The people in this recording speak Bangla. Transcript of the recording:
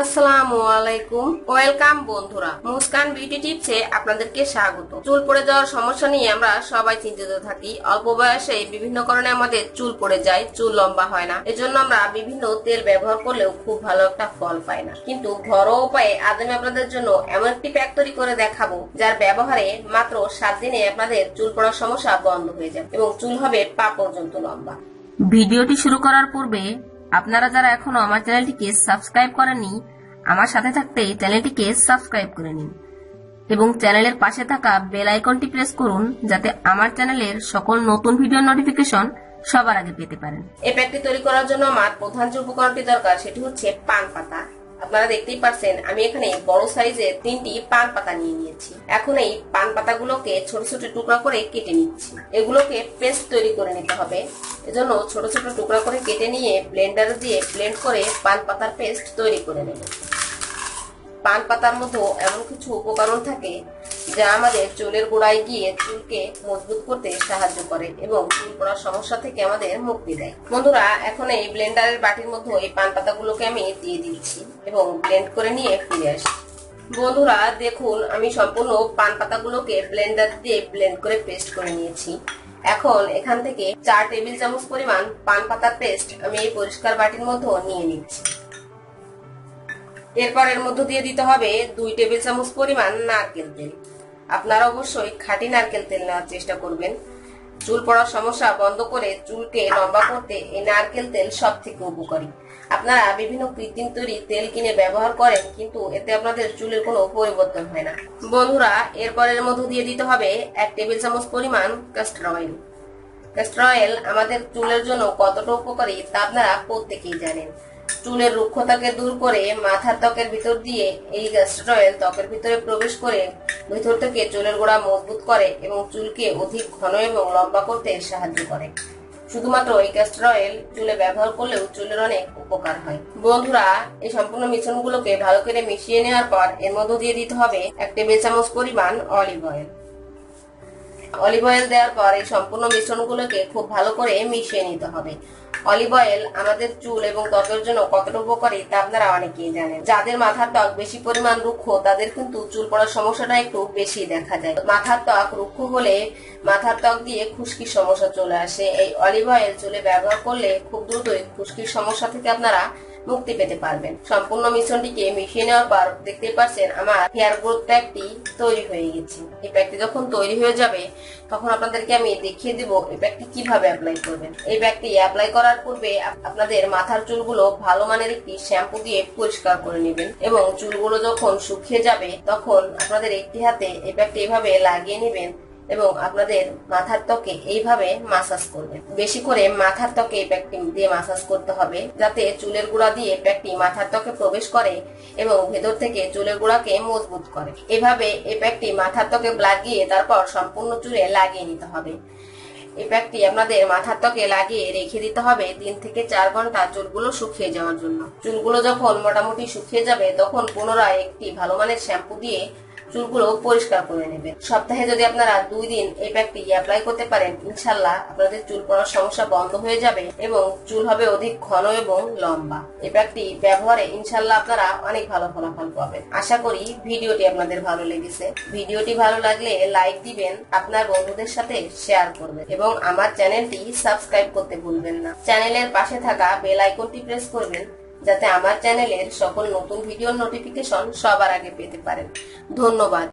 আসসালামু আলাইকুম ওয়েলকাম বন্ধুরা, মুস্কান বিউটি টিপসে আপনাদেরকে স্বাগত। চুল পড়ে যাওয়ার সমস্যা নিয়ে আমরা সবাই চিন্তিত থাকি। অল্প বয়সে বিভিন্ন কারণে আমাদের চুল পড়ে যায়, চুল লম্বা হয় না। এজন্য আমরা বিভিন্ন তেল ব্যবহার করলেও খুব ভালো একটা ফল পাই না। কিন্তু ঘরোয়া উপায়ে আজ আমি আপনাদের জন্য এমন একটি প্যাক তৈরি করে দেখাবো, যার ব্যবহারে মাত্র সাত দিনে আপনাদের চুল পড়ার সমস্যা বন্ধ হয়ে যাবে এবং চুল হবে পা পর্যন্ত লম্বা। ভিডিওটি শুরু করার পূর্বে আপনারা যারা এখনও আমার চ্যানেলটিকে সাবস্ক্রাইব করেননি, আমার সাথে থাকতে চ্যানেলটিকে সাবস্ক্রাইব করে নিন এবং চ্যানেলের পাশে থাকা বেল আইকনটি প্রেস করুন যাতে আমার চ্যানেলের সকল নতুন ভিডিও নোটিফিকেশন সবার আগে পেতে পারেন। এই প্যাকটি তৈরি করার জন্য আমার প্রধান যে উপকরণটি দরকার, সেটি হচ্ছে পান পাতা। আপনারা দেখতেই পারছেন আমি এখানে বড় সাইজের তিনটি পান পাতা নিয়ে নিয়েছি। এখন এই পান পাতাগুলোকে ছোট ছোট টুকরা করে কেটে নিচ্ছি। এগুলোকে পেস্ট তৈরি করে নিতে হবে। এজন্য ছোট ছোট টুকরা করে কেটে নিয়ে ব্লেন্ডার দিয়ে ব্লেন্ড করে পান পাতার পেস্ট তৈরি করে নেব। পান পাতার মধ্যে এমন কিছু উপকরণ থাকে যা আমাদের চুলের গোড়ায় গিয়ে চুলকে মজবুত করতে সাহায্য করে এবং চুল পড়ার সমস্যা থেকে আমাদের মুক্তি দেয়। বন্ধুরা, এখন এই ব্লেন্ডারের বাটির মধ্যে এই পান পাতাগুলোকে আমি দিয়ে দিচ্ছি এবং ব্লেন্ড করে নিয়ে ফিরে আসি বন্ধুরা, দেখুন, আমি সম্পূর্ণ পান পাতাগুলোকে ব্লেন্ডার দিয়ে ব্লেন্ড করে পেস্ট করে নিয়েছি। এখন এখান থেকে চার টেবিল চামচ পরিমাণ পান পাতার পেস্ট আমি এই পরিষ্কার বাটির মধ্যে নিয়ে নিচ্ছি। এরপর এর মধ্যে দিয়ে দিতে হবে দুই টেবিল চামচ পরিমাণ নারকেল তেল। আপনারা অবশ্যই খাঁটি নারকেল তেল নেওয়ার চেষ্টা করবেন। চুল পড়ার সমস্যা বন্ধ করে চুলকে লম্বা করতে এই নারকেল তেল সব থেকে উপকারী। আপনারা বিভিন্ন কৃত্রিম তৈরি তেল কিনে ব্যবহার করেন, কিন্তু এতে আপনাদের চুলের কোনো পরিবর্তন হয় না। বন্ধুরা, এরপরের মধ্যে দিয়ে দিতে হবে এক টেবিল চামচ পরিমাণ কাস্টার অয়েল। ক্যাস্টর অয়েল আমাদের চুলের জন্য কতটা উপকারী তা আপনারা প্রত্যেকেই জানেন। চুলের রুক্ষতাকে দূর করে মাথার ত্বকের ভিতর দিয়ে এই ক্যাস্টর অয়েল ত্বকের ভিতরে প্রবেশ করে ভিতর থেকে চুলের গোড়া মজবুত করে এবং চুলকে অধিক ঘন এবং লম্বা করতে সাহায্য করে। শুধুমাত্র এই ক্যাস্টর অয়েল চুলে ব্যবহার করলেও চুলের অনেক উপকার হয়। বন্ধুরা, এই সম্পূর্ণ মিশ্রণগুলোকে ভালো করে মিশিয়ে নেওয়ার পর এর মধ্যে দিয়ে দিতে হবে এক টেবিল চামচ পরিমাণ অলিভ অয়েল। অলিভ অয়েল দেওয়ার পর এই সম্পূর্ণ মিশ্রণগুলোকে খুব ভালো করে মিশিয়ে নিতে হবে। অলিভ অয়েল আমাদের চুল এবং ত্বকের জন্য কতটা উপকারী তা আপনারা অনেকেই জানেন। যাদের মাথার ত্বক বেশি পরিমাণ রুক্ষ, তাদের কিন্তু চুল পড়ার সমস্যাটা একটু বেশি দেখা যায়। মাথার ত্বক রুক্ষ হলে মাথার ত্বক দিয়ে খুশকির সমস্যা চলে আসে। এই অলিভ অয়েল চুলে ব্যবহার করলে খুব দ্রুতই খুশকির সমস্যা থেকে আপনারা মুক্তি পেতে পারবেন। সম্পূর্ণ মিশ্রণটিকে মিশিয়ে নেওয়ার পর দেখতে পাচ্ছেন আমার হেয়ার গ্রোথ প্যাকটি তৈরি হয়ে গেছে। এই প্যাকটি যখন তৈরি হয়ে যাবে, তখন আপনাদেরকে আমি দেখিয়ে দিব এই প্যাকটি কীভাবে অ্যাপ্লাই করবেন। এই প্যাকটি অ্যাপ্লাই করার পূর্বে আপনাদের মাথার চুলগুলো ভালো মানের একটি শ্যাম্পু দিয়ে পরিষ্কার করে নেবেন এবং চুলগুলো যখন শুকিয়ে যাবে, তখন আপনাদের একটি হাতে এই প্যাকটি এভাবে লাগিয়ে নেবেন। এবং আপনাদের মাথার ত্বকে এইভাবে মাসাজ করবেন বেশি করে মাথার ত্বকে এই প্যাকটি দিয়ে মাসাজ করতে হবে, যাতে চুলের গোড়া দিয়ে প্যাকটি মাথার ত্বকে প্রবেশ করে এবং ভেতর থেকে চুলের গোড়াকে মজবুত করে। এভাবে এই প্যাকটি মাথার ত্বকে লাগিয়ে তারপর সম্পূর্ণ চুলে লাগিয়ে নিতে হবে। এই প্যাকটি আপনাদের মাথার ত্বকে লাগিয়ে রেখে দিতে হবে তিন থেকে চার ঘণ্টা চুলগুলো শুকিয়ে যাওয়ার জন্য। চুলগুলো যখন মোটামুটি শুকিয়ে যাবে, তখন পুনরায় একটি ভালো মানের শ্যাম্পু দিয়ে চুলগুলো পরিষ্কার করে নেবেন। সপ্তাহে যদি আপনারা দুই দিন এই প্যাকটি অ্যাপ্লাই করতে পারেন, ইনশাল্লাহ আপনাদের চুল পড়ার সমস্যা বন্ধ হয়ে যাবে এবং চুল হবে অধিক ঘন এবং লম্বা। এই প্যাকটি ব্যবহারে ইনশাল্লাহ আপনারা অনেক ভালো ফলাফল পাবেন। আশা করি ভিডিওটি আপনাদের ভালো লেগেছে। ভিডিওটি ভালো লাগলে লাইক দিবেন, আপনার বন্ধুদের সাথে শেয়ার করবেন এবং আমার চ্যানেলটি সাবস্ক্রাইব করতে ভুলবেন না। চ্যানেলের পাশে থাকা বেল আইকনটি প্রেস করবেন যাতে আমার চ্যানেলের সকল নতুন ভিডিওর নোটিফিকেশন সবার আগে পেতে পারেন। ধন্যবাদ।